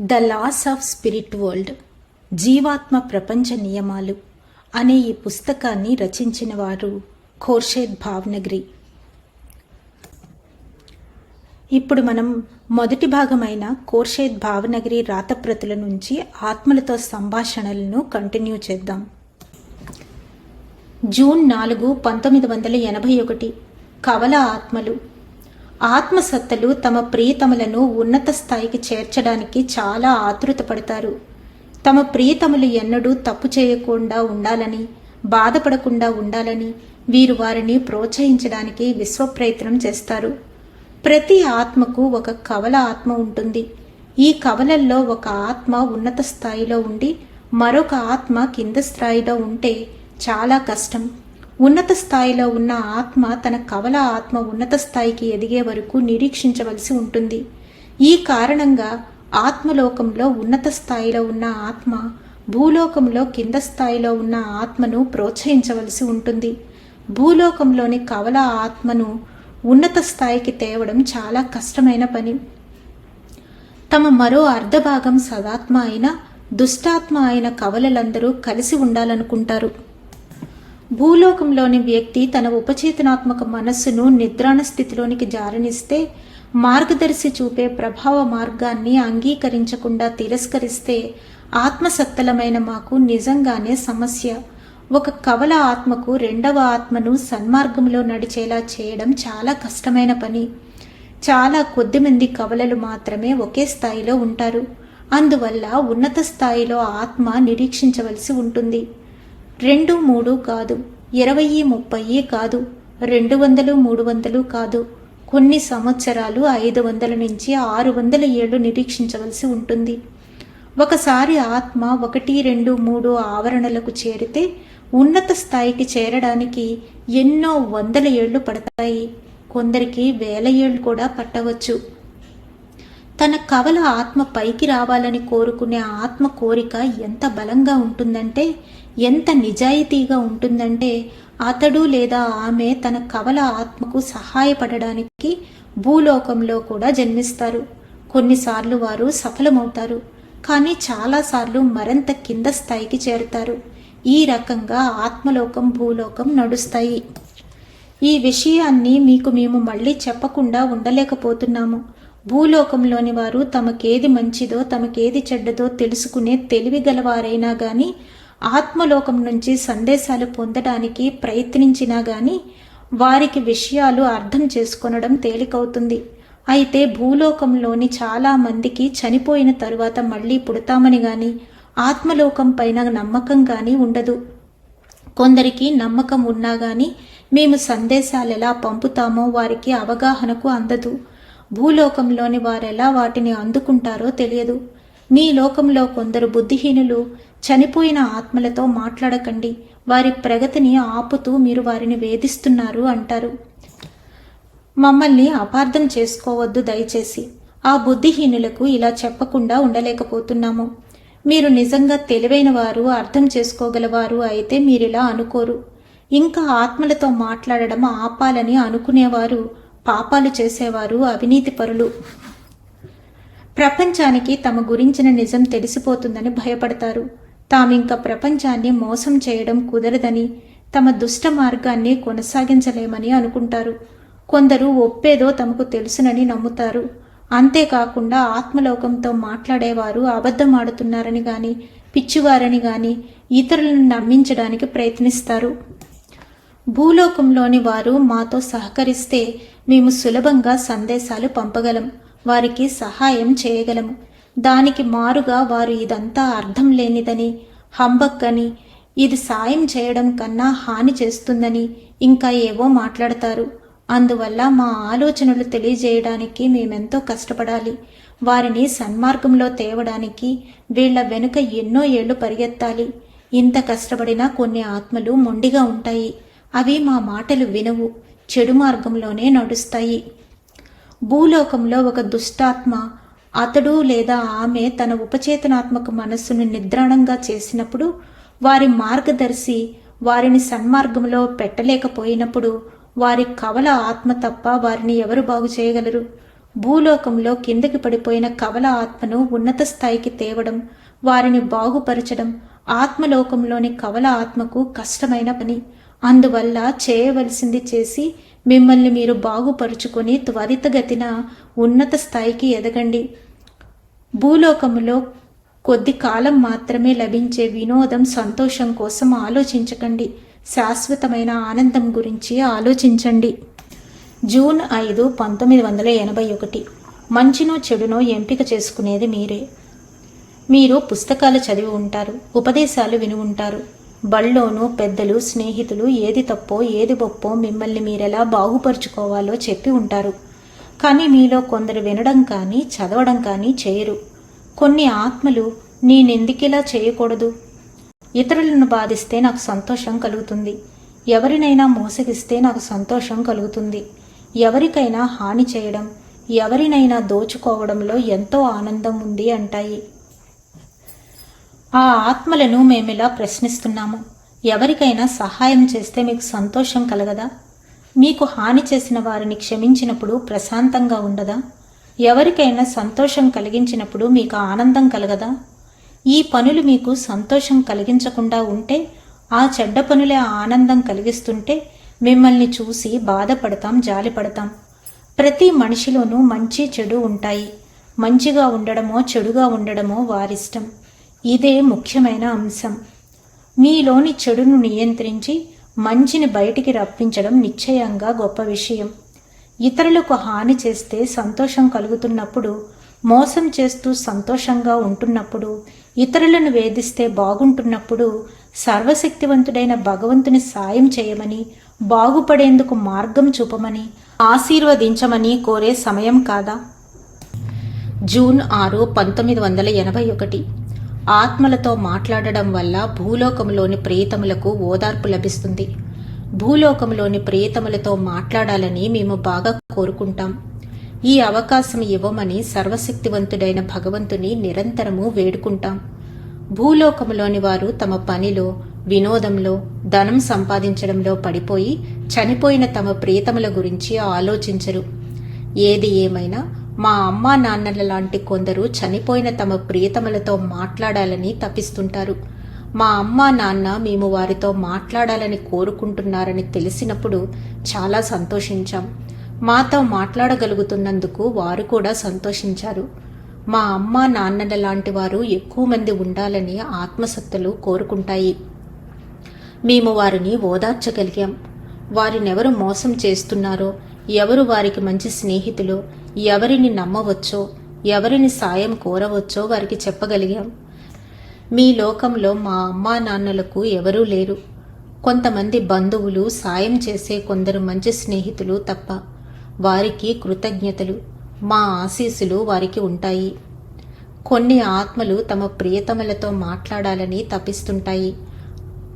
The loss of spirit world జీవాత్మ ప్రపంచ నియమాలు అనే ఈ పుస్తకాన్ని రచించిన వారు ఖోర్షేద్ భావనగిరి. ఇప్పుడు మనం మొదటి భాగమైన కోర్షేద్ భావనగిరి రాతప్రతుల నుంచి ఆత్మలతో సంభాషణలను కంటిన్యూ చేద్దాం. జూన్ నాలుగు పంతొమ్మిది వందల ఎనభై ఒకటి కవల ఆత్మలు ఆత్మసత్తలు తమ ప్రియతములను ఉన్నత స్థాయికి చేర్చడానికి చాలా ఆతృత పడతారు తమ ప్రియతములు ఎన్నడూ తప్పు చేయకుండా ఉండాలని బాధపడకుండా ఉండాలని వీరు వారిని ప్రోత్సహించడానికి విశ్వప్రయత్నం చేస్తారు. ప్రతి ఆత్మకు ఒక కవల ఆత్మ ఉంటుంది. ఈ కవలల్లో ఒక ఆత్మ ఉన్నత స్థాయిలో ఉండి మరొక ఆత్మ కింద స్థాయిలో ఉంటే చాలా కష్టం. ఉన్నత స్థాయిలో ఉన్న ఆత్మ తన కవల ఆత్మ ఉన్నత స్థాయికి ఎదిగే వరకు నిరీక్షించవలసి ఉంటుంది. ఈ కారణంగా ఆత్మలోకంలో ఉన్నత స్థాయిలో ఉన్న ఆత్మ భూలోకంలో కింద స్థాయిలో ఉన్న ఆత్మను ప్రోత్సహించవలసి ఉంటుంది. భూలోకంలోని కవల ఆత్మను ఉన్నత స్థాయికి తేవడం చాలా కష్టమైన పని. తమ మరో అర్ధభాగం సదాత్మ అయిన దుష్టాత్మ అయిన కవలలందరూ కలిసి ఉండాలనుకుంటారు. భూలోకంలోని వ్యక్తి తన ఉపచేతనాత్మక మనస్సును నిద్రాణ స్థితిలోనికి జారనిస్తే మార్గదర్శి చూపే ప్రభావ మార్గాన్ని అంగీకరించకుండా తిరస్కరిస్తే ఆత్మసత్తలమైన మాకు నిజంగానే సమస్య. ఒక కవల ఆత్మకు రెండవ ఆత్మను సన్మార్గంలో నడిచేలా చేయడం చాలా కష్టమైన పని. చాలా కొద్దిమంది కవలలు మాత్రమే ఒకే స్థాయిలో ఉంటారు. అందువల్ల ఉన్నత స్థాయిలో ఆత్మ నిరీక్షించవలసి ఉంటుంది. రెండు మూడు కాదు. ఇరవై ముప్పై కాదు రెండు వందలు మూడు వందలు కాదు. కొన్ని సంవత్సరాలు ఐదు వందల నుంచి ఆరు వందల ఏళ్ళు నిరీక్షించవలసి ఉంటుంది. ఒకసారి ఆత్మ ఒకటి రెండు మూడు ఆవరణలకు చేరితే ఉన్నత స్థాయికి చేరడానికి ఎన్నో వందల ఏళ్ళు పడతాయి. కొందరికి వేల ఏళ్ళు కూడా పట్టవచ్చు. తన కవల ఆత్మ పైకి రావాలని కోరుకునే ఆత్మ కోరిక ఎంత బలంగా ఉంటుందంటే ఎంత నిజాయితీగా ఉంటుందంటే అతడు లేదా ఆమె తన కవల ఆత్మకు సహాయపడడానికి భూలోకంలో కూడా జన్మిస్తారు. కొన్నిసార్లు వారు సఫలమవుతారు కానీ చాలాసార్లు మరింత కింద స్థాయికి చేరుతారు. ఈ రకంగా ఆత్మలోకం భూలోకం నడుస్తాయి. ఈ విషయాన్ని మీకు మేము మళ్ళీ చెప్పకుండా ఉండలేకపోతున్నాము. భూలోకంలోని వారు తమకేది మంచిదో తమకేది చెడ్డదో తెలుసుకునే తెలివి గలవారైనా గాని ఆత్మలోకం నుంచి సందేశాలు పొందడానికి ప్రయత్నించినా గాని వారికి విషయాలు అర్థం చేసుకొనడం తేలికవుతుంది. అయితే భూలోకంలోని చాలా మందికి చనిపోయిన తరువాత మళ్ళీ పుడతామని గాని ఆత్మలోకం పైన నమ్మకం కానీ ఉండదు. కొందరికి నమ్మకం ఉన్నా గాని మేము సందేశాలు ఎలా పంపుతామో వారికి అవగాహనకు అందదు. భూలోకంలోని వారెలా వాటిని అందుకుంటారో తెలియదు. మీ లోకంలో కొందరు బుద్ధిహీనులు చనిపోయిన ఆత్మలతో మాట్లాడకండి. వారి ప్రగతిని ఆపుతూ మీరు వారిని వేధిస్తున్నారు అంటారు. మమ్మల్ని అపార్థం చేసుకోవద్దు దయచేసి. ఆ బుద్ధిహీనులకు ఇలా చెప్పకుండా ఉండలేకపోతున్నాము. మీరు నిజంగా తెలివైన వారు అర్థం చేసుకోగలవారు అయితే మీరిలా అనుకోరు. ఇంకా ఆత్మలతో మాట్లాడడం ఆపాలని అనుకునేవారు పాపాలు చేసేవారు అవినీతి పరులు. ప్రపంచానికి తమ గురించిన నిజం తెలిసిపోతుందని భయపడతారు. తామింక ప్రపంచాన్ని మోసం చేయడం కుదరదని తమ దుష్ట మార్గాన్ని కొనసాగించలేమని అనుకుంటారు. కొందరు ఒప్పేదో తమకు తెలుసునని నమ్ముతారు. అంతేకాకుండా ఆత్మలోకంతో మాట్లాడేవారు అబద్ధమాడుతున్నారని గాని పిచ్చివారని గాని ఇతరులను నమ్మించడానికి ప్రయత్నిస్తారు. భూలోకంలోని వారు మాతో సహకరిస్తే మేము సులభంగా సందేశాలు పంపగలం. వారికి సహాయం చేయగలము. దానికి మారుగా వారు ఇదంతా అర్థం లేనిదని హంబక్కని ఇది సాయం చేయడం కన్నా హాని చేస్తుందని ఇంకా ఏవో మాట్లాడతారు. అందువల్ల మా ఆలోచనలు తెలియజేయడానికి మేమెంతో కష్టపడాలి. వారిని సన్మార్గంలో తేవడానికి వీళ్ళ వెనుక ఎన్నో ఏళ్ళు పరిగెత్తాలి. ఇంత కష్టపడినా కొన్ని ఆత్మలు మొండిగా ఉంటాయి. అవి మా మాటలు వినవు. చెడు మార్గంలోనే నడుస్తాయి. భూలోకంలో ఒక దుష్టాత్మ అతడు లేదా ఆమె తన ఉపచేతనాత్మక మనస్సును నిద్రాణంగా చేసినప్పుడు వారి మార్గదర్శి వారిని సన్మార్గంలో పెట్టలేకపోయినప్పుడు వారి కవల ఆత్మ తప్ప వారిని ఎవరు బాగు చేయగలరు? భూలోకంలో కిందకి పడిపోయిన కవల ఆత్మను ఉన్నత స్థాయికి తేవడం వారిని బాగుపరచడం ఆత్మలోకంలోని కవల ఆత్మకు కష్టమైన పని. అందువల్ల చేయవలసింది చేసి మిమ్మల్ని మీరు బాగుపరుచుకొని త్వరితగతిన ఉన్నత స్థాయికి ఎదగండి. భూలోకములో కొద్ది కాలం మాత్రమే లభించే వినోదం సంతోషం కోసం ఆలోచించకండి. శాశ్వతమైన ఆనందం గురించి ఆలోచించండి. జూన్ ఐదు పంతొమ్మిది వందల ఎనభై ఒకటి. మంచినో చెడునో ఎంపిక చేసుకునేది మీరే. మీరు పుస్తకాలు చదివి ఉంటారు ఉపదేశాలు విని ఉంటారు. బళ్ళోనూ పెద్దలు స్నేహితులు ఏది తప్పో ఏది గొప్పో మిమ్మల్ని మీరెలా బాగుపరుచుకోవాలో చెప్పి ఉంటారు. కానీ మీలో కొందరు వినడం కానీ చదవడం కానీ చేయరు. కొన్ని ఆత్మలు నేనెందుకిలా చేయకూడదు? ఇతరులను బాధిస్తే నాకు సంతోషం కలుగుతుంది. ఎవరినైనా మోసగిస్తే నాకు సంతోషం కలుగుతుంది. ఎవరికైనా హాని చేయడం ఎవరినైనా దోచుకోవడంలో ఎంతో ఆనందం ఉంది అంటాయి. ఆ ఆత్మలను మేమిలా ప్రశ్నిస్తున్నాము. ఎవరికైనా సహాయం చేస్తే మీకు సంతోషం కలగదా? మీకు హాని చేసిన వారిని క్షమించినప్పుడు ప్రశాంతంగా ఉండదా? ఎవరికైనా సంతోషం కలిగించినప్పుడు మీకు ఆనందం కలగదా? ఈ పనులు మీకు సంతోషం కలిగించకుండా ఉంటే ఆ చెడ్డ పనులే ఆనందం కలిగిస్తుంటే మిమ్మల్ని చూసి బాధపడతాం జాలిపడతాం. ప్రతి మనిషిలోనూ మంచి చెడు ఉంటాయి. మంచిగా ఉండడమో చెడుగా ఉండడమో వారిష్టం. ఇదే ముఖ్యమైన అంశం. మీలోని చెడును నియంత్రించి మంచిని బయటికి రప్పించడం నిశ్చయంగా గొప్ప విషయం. ఇతరులకు హాని చేస్తే సంతోషం కలుగుతున్నప్పుడు మోసం చేస్తూ సంతోషంగా ఉంటున్నప్పుడు ఇతరులను వేధిస్తే బాగుంటున్నప్పుడు సర్వశక్తివంతుడైన భగవంతుని సాయం చేయమని బాగుపడేందుకు మార్గం చూపమని ఆశీర్వదించమని కోరే సమయం కాదా? జూన్ ఆరు పంతొమ్మిది వందల ఎనభై ఒకటి. ఆత్మలతో మాట్లాడడం వల్ల భూలోకంలోని ప్రేతములకు ఓదార్పు లభిస్తుంది. భూలోకంలోని ప్రేతములతో మాట్లాడాలని మేము బాగా కోరుకుంటాం. ఈ అవకాశం ఇవ్వమని సర్వశక్తివంతుడైన భగవంతుని నిరంతరము వేడుకుంటాం. భూలోకములోని వారు తమ పనిలో వినోదంలో ధనం సంపాదించడంలో పడిపోయి చనిపోయిన తమ ప్రీతముల గురించి ఆలోచించరు. ఏది ఏమైనా మా అమ్మా నాన్నల లాంటి కొందరు చనిపోయిన తమ ప్రియతమలతో మాట్లాడాలని తప్పిస్తుంటారు మా అమ్మా నాన్న మేము వారితో మాట్లాడాలని కోరుకుంటున్నారని తెలిసినప్పుడు చాలా సంతోషించాం. మాతో మాట్లాడగలుగుతున్నందుకు వారు కూడా సంతోషించారు. మా అమ్మ నాన్నల లాంటి వారు ఎక్కువ మంది ఉండాలని ఆత్మసత్తలు కోరుకుంటాయి. మేము వారిని ఓదార్చగలిగాం. వారినెవరు మోసం చేస్తున్నారో ఎవరు వారికి మంచి స్నేహితులు ఎవరిని నమ్మవచ్చో ఎవరిని సాయం కోరవచ్చో వారికి చెప్పగలిగాం. మీ లోకంలో మా అమ్మా నాన్నలకు ఎవరూ లేరు. కొంతమంది బంధువులు సాయం చేసే కొందరు మంచి స్నేహితులు తప్ప వారికి కృతజ్ఞతలు మా ఆశీస్సులు వారికి ఉంటాయి. కొన్ని ఆత్మలు తమ ప్రియతమలతో మాట్లాడాలని తపిస్తుంటాయి.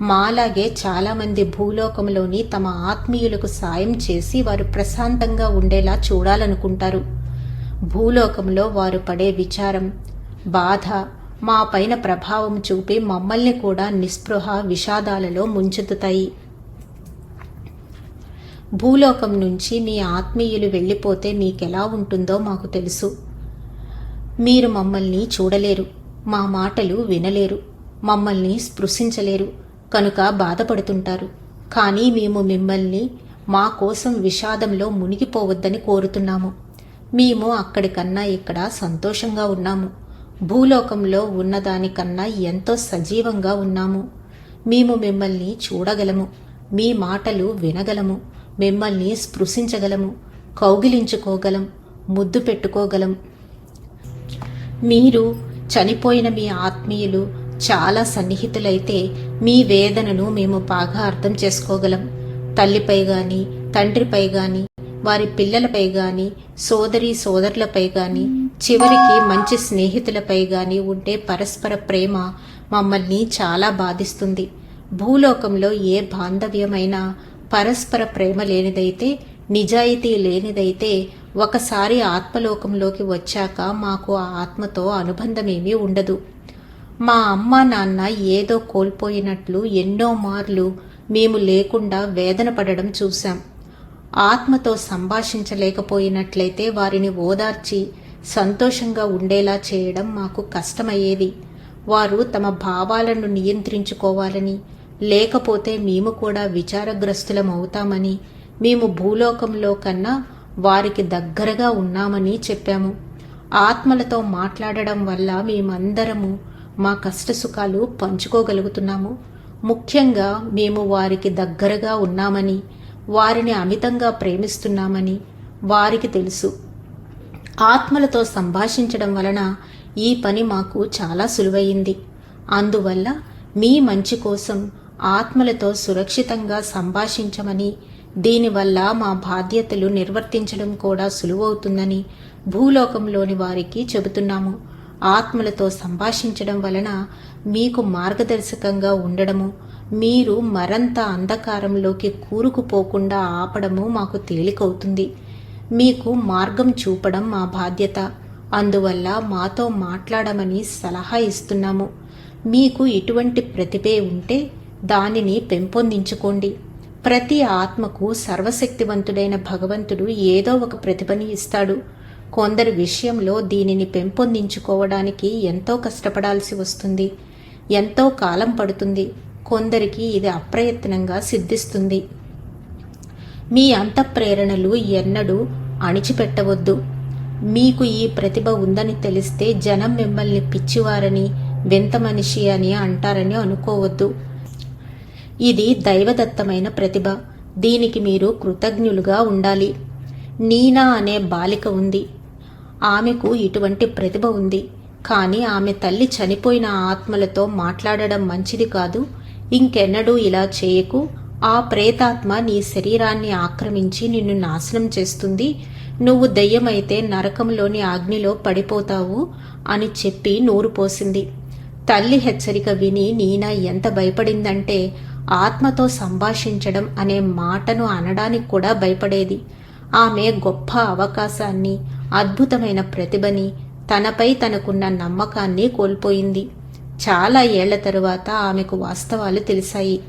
మాలాగే చాలామంది భూలోకంలోని తమ ఆత్మీయులకు సాయం చేసి వారు ప్రశాంతంగా ఉండేలా చూడాలనుకుంటారు. భూలోకంలో వారు పడే విచారం బాధ మా పైన ప్రభావం చూపి మమ్మల్ని కూడా నిస్పృహ విషాదాలలో ముంచెత్తుతాయి. భూలోకం నుంచి మీ ఆత్మీయులు వెళ్ళిపోతే మీకెలా ఉంటుందో మాకు తెలుసు. మీరు మమ్మల్ని చూడలేరు మా మాటలు వినలేరు మమ్మల్ని స్పృశించలేరు. కనుక బాధపడుతుంటారు. కానీ మేము మిమ్మల్ని మా కోసం విషాదంలో మునిగిపోవద్దని కోరుతున్నాము. మేము అక్కడికన్నా ఇక్కడ సంతోషంగా ఉన్నాము. భూలోకంలో ఉన్నదానికన్నా ఎంతో సజీవంగా ఉన్నాము. మేము మిమ్మల్ని చూడగలము. మీ మాటలు వినగలము. మిమ్మల్ని స్పృశించగలము. కౌగిలించుకోగలం. ముద్దు పెట్టుకోగలం. మీరు చనిపోయిన మీ ఆత్మీయులు చాలా సన్నిహితులైతే మీ వేదనను మేము బాగా అర్థం చేసుకోగలం. తల్లిపై గాని తండ్రిపై గాని వారి పిల్లలపై గాని సోదరి సోదరులపై గాని చివరికి మంచి స్నేహితులపై గాని ఉండే పరస్పర ప్రేమ మమ్మల్ని చాలా బాధిస్తుంది. భూలోకంలో ఏ బాంధవ్యమైనా పరస్పర ప్రేమ లేనిదైతే నిజాయితీ లేనిదైతే ఒకసారి ఆత్మలోకంలోకి వచ్చాక మాకు ఆ ఆత్మతో అనుబంధమేమీ ఉండదు. మా అమ్మ నాన్న ఏదో కోల్పోయినట్లు ఎన్నో మార్లు మేము లేకుండా వేదన పడడం చూశాం. ఆత్మతో సంభాషించలేకపోయినట్లయితే వారిని ఓదార్చి సంతోషంగా ఉండేలా చేయడం మాకు కష్టమయ్యేది. వారు తమ భావాలను నియంత్రించుకోవాలని లేకపోతే మేము కూడా విచారగ్రస్తులం అవుతామని మేము భూలోకంలో కన్నా వారికి దగ్గరగా ఉన్నామని చెప్పాము. ఆత్మలతో మాట్లాడడం వల్ల మేమందరము మా కష్టసుఖాలు పంచుకోగలుగుతున్నాము. ముఖ్యంగా మేము వారికి దగ్గరగా ఉన్నామని వారిని అమితంగా ప్రేమిస్తున్నామని వారికి తెలుసు. ఆత్మలతో సంభాషించడం వలన ఈ పని మాకు చాలా సులువయింది అందువల్ల మీ మంచి కోసం ఆత్మలతో సురక్షితంగా సంభాషించమని దీనివల్ల మా బాధ్యతలు నిర్వర్తించడం కూడా సులువవుతుందని భూలోకంలోని వారికి చెబుతున్నాము. ఆత్మలతో సంభాషించడం వలన మీకు మార్గదర్శకంగా ఉండడము మీరు మరంత అంధకారంలోకి కూరుకుపోకుండా ఆపడము మాకు తేలికవుతుంది. మీకు మార్గం చూపడం మా బాధ్యత. అందువల్ల మాతో మాట్లాడమని సలహా ఇస్తున్నాము. మీకు ఇటువంటి ప్రతిభే ఉంటే దానిని పెంపొందించుకోండి. ప్రతి ఆత్మకు సర్వశక్తివంతుడైన భగవంతుడు ఏదో ఒక ప్రతిభని ఇస్తాడు. కొందరి విషయంలో దీనిని పెంపొందించుకోవడానికి ఎంతో కష్టపడాల్సి వస్తుంది. ఎంతో కాలం పడుతుంది. కొందరికి ఇది అప్రయత్నంగా సిద్ధిస్తుంది. మీ అంతఃప్రేరణలు ఎన్నడూ అణిచిపెట్టవద్దు. మీకు ఈ ప్రతిభ ఉందని తెలిస్తే జనం మిమ్మల్ని పిచ్చివారని వింత మనిషి అని అంటారని అనుకోవద్దు. ఇది దైవదత్తమైన ప్రతిభ. దీనికి మీరు కృతజ్ఞులుగా ఉండాలి. నీనా అనే బాలిక ఉంది. ఆమెకు ఇటువంటి ప్రతిభ ఉంది. కానీ ఆమె తల్లి చనిపోయిన ఆత్మలతో మాట్లాడడం మంచిది కాదు. ఇంకెన్నడూ ఇలా చేయకు. ఆ ప్రేతాత్మ నీ శరీరాన్ని ఆక్రమించి నిన్ను నాశనం చేస్తుంది. నువ్వు దెయ్యమైతే నరకంలోని అగ్నిలో పడిపోతావు అని చెప్పి నూరు పోసింది. తల్లి హెచ్చరిక విని నీనా ఎంత భయపడిందంటే ఆత్మతో సంభాషించడం అనే మాటను అనడానికి కూడా భయపడేది. ఆమె గొప్ప అవకాశాన్ని అద్భుతమైన ప్రతిభని తనపై తనకున్న నమ్మకాన్ని కోల్పోయింది. చాలా ఏళ్ళ తరువాత ఆమెకు వాస్తవాలు తెలిసాయి.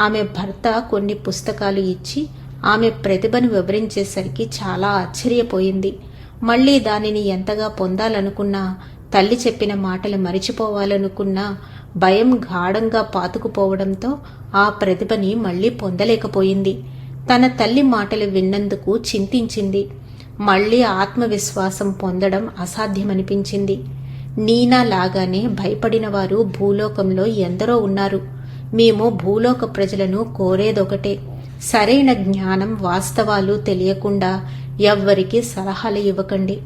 ఆమె భర్త కొన్ని పుస్తకాలు ఇచ్చి ఆమె ప్రతిభను వివరించేసరికి చాలా ఆశ్చర్యపోయింది. మళ్ళీ దానిని ఎంతగా పొందాలనుకున్నా తల్లి చెప్పిన మాటలు మరిచిపోవాలనుకున్నా భయం గాఢంగా పాతుకుపోవడంతో ఆ ప్రతిభని మళ్ళీ పొందలేకపోయింది. తన తల్లి మాటలు విన్నందుకు చింతించింది. మళ్ళీ ఆత్మవిశ్వాసం పొందడం అసాధ్యమనిపించింది. నీనా లాగానే భయపడిన వారు భూలోకంలో ఎందరో ఉన్నారు. మేము భూలోక ప్రజలను కోరేదొకటే. సరైన జ్ఞానం వాస్తవాలు తెలియకుండా ఎవ్వరికి సలహాలు ఇవ్వకండి.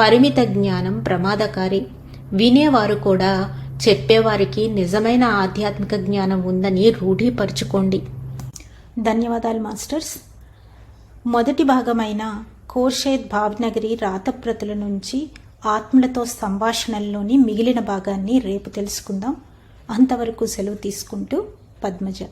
పరిమిత జ్ఞానం ప్రమాదకారి. వినేవారు కూడా చెప్పేవారికి నిజమైన ఆధ్యాత్మిక జ్ఞానం ఉందని రూఢీపరుచుకోండి. ధన్యవాదాలు మాస్టర్స్. మొదటి భాగమైన కోర్షేద్ భావనగరి రాతప్రతుల నుంచి ఆత్మలతో సంభాషణల్లోని మిగిలిన భాగాన్ని రేపు తెలుసుకుందాం. అంతవరకు సెలవు తీసుకుంటూ పద్మజ.